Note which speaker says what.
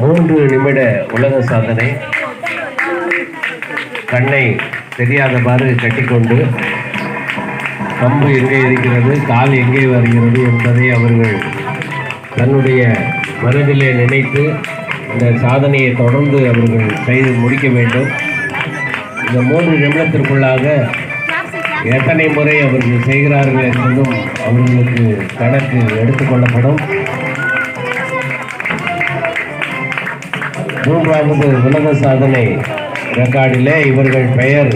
Speaker 1: மூன்று நிமிட உலக சாதனை. கண்ணை தெரியாதவாறு கட்டிக்கொண்டு கம்பு எங்கே இருக்கிறது கால் எங்கே வருகிறது என்பதை அவர்கள் தன்னுடைய மனதிலே நினைத்து இந்த சாதனையை தொடர்ந்து அவர்கள் செய்து முடிக்க வேண்டும். இந்த மூன்று நிமிடத்திற்குள்ளாக எத்தனை முறை அவர்கள் செய்கிறார்கள் என்பதும் அவர்களுக்கு கணக்கு எடுத்துக்கொள்ளப்படும் மூன்றாவது உலக சாதனை ரெக்கார்டிலே இவர்கள் பெயர்